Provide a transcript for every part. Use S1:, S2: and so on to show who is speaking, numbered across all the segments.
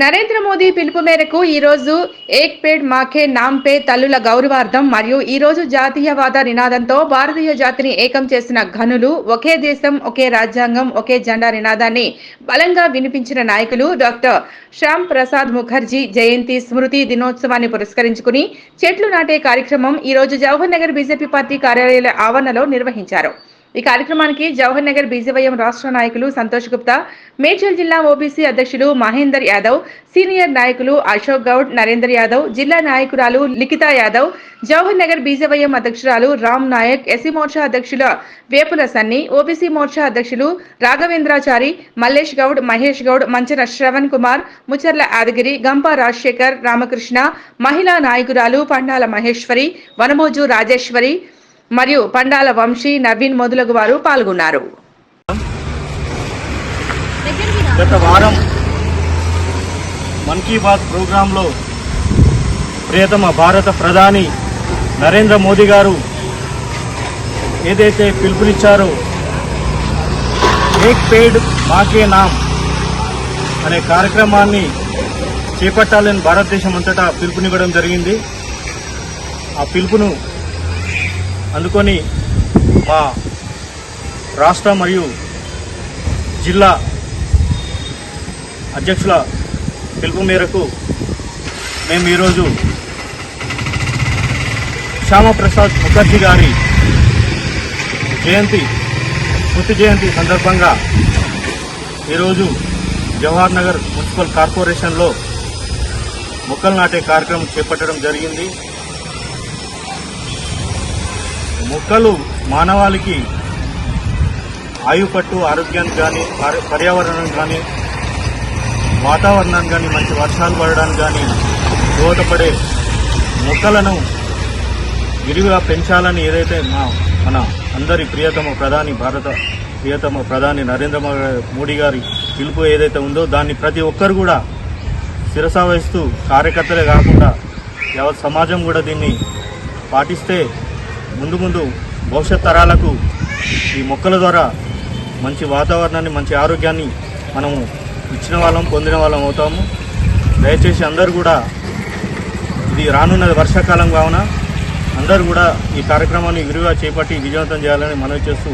S1: నరేంద్ర మోదీ పిలుపు మేరకు ఈరోజు ఏక్ పేడ్ మాకే నామ్ పే తల్లుల గౌరవార్థం మరియు ఈరోజు జాతీయవాద నినాదంతో భారతీయ జాతిని ఏకం చేసిన ఘనులు ఒకే దేశం ఒకే రాజ్యాంగం ఒకే జెండా నినాదాన్ని బలంగా వినిపించిన నాయకులు డాక్టర్ శ్యామ్ ప్రసాద్ ముఖర్జీ జయంతి స్మృతి దినోత్సవాన్ని పురస్కరించుకుని చెట్లు నాటే కార్యక్రమం ఈరోజు జవహర్ నగర్ బీజేపీ పార్టీ కార్యాలయాల ఆవరణలో నిర్వహించారు. ఈ కార్యక్రమానికి జవహర్ నగర్ బీజేవైఎం రాష్ట్ర నాయకులు సంతోష్ గుప్తా మేడ్చల్ జిల్లా ఓబీసీ అధ్యక్షులు మహేందర్ యాదవ్ సీనియర్ నాయకులు అశోక్ గౌడ్ నరేందర్ యాదవ్ జిల్లా నాయకురాలు లిఖితా యాదవ్ జవహర్ నగర్ బీజేవైఎం అధ్యక్షురాలు రామ్ నాయక్ ఎస్సీ మోర్చా అధ్యక్షుల వేపుల సన్ని ఓబీసీ మోర్చా అధ్యక్షులు రాఘవేంద్రాచారి మల్లేష్ గౌడ్ మహేష్ గౌడ్ మంచన శ్రవణ్ కుమార్ ముచర్ల యాదగిరి గంపా రాజశేఖర్ రామకృష్ణ మహిళా నాయకురాలు పండాల మహేశ్వరి వనమోజు రాజేశ్వరి మరియు పండాల వంశీ నవీన్ మొదలగు వారు పాల్గొన్నారు.
S2: గత వారం మన్ కీ బాత్ ప్రోగ్రాంలో ప్రియతమ భారత ప్రధాని నరేంద్ర మోదీ గారు ఏదైతే పిలుపునిచ్చారో ఏక్ పేడ్ మాకే నామ్ అనే కార్యక్రమాన్ని చేపట్టాలని భారతదేశం అంతటా పిలుపునివ్వడం జరిగింది. ఆ పిలుపును అందుకొని మా రాష్ట్ర మరియు జిల్లా అధ్యక్షుల పిలుపు మేరకు మేము ఈరోజు శ్యామప్రసాద్ ముఖర్జీ గారి జయంతి స్మృతి జయంతి సందర్భంగా ఈరోజు జవహర్ నగర్ మున్సిపల్ కార్పొరేషన్లో మొక్కలు నాటే కార్యక్రమం చేపట్టడం జరిగింది. మొక్కలు మానవాళికి ఆయుపట్టు ఆరోగ్యానికి కానీ పర్యావరణం కానీ వాతావరణానికి కానీ మంచి వర్షాలు పడడానికి కానీ దోహదపడే మొక్కలను విరివిగా పెంచాలని ఏదైతే మా మన అందరి ప్రియతమ ప్రధాని భారత ప్రియతమ ప్రధాని నరేంద్ర మోడీ గారి పిలుపు ఏదైతే ఉందో దాన్ని ప్రతి ఒక్కరు కూడా శిరసావహిస్తూ కార్యకర్తలే కాకుండా యావత్ సమాజం కూడా దీన్ని పాటిస్తే ముందు ముందు భవిష్యత్ తరాలకు ఈ మొక్కల ద్వారా మంచి వాతావరణాన్ని మంచి ఆరోగ్యాన్ని మనము ఇచ్చిన వాళ్ళం పొందిన వాళ్ళం అవుతాము. దయచేసి అందరూ కూడా ఇది రానున్నది వర్షాకాలం కావున అందరూ కూడా ఈ కార్యక్రమాన్ని విరివిగా చేపట్టి విజయవంతం చేయాలని మనవి చేస్తూ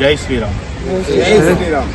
S2: జై శ్రీరామ్.
S3: జై శ్రీరామ్.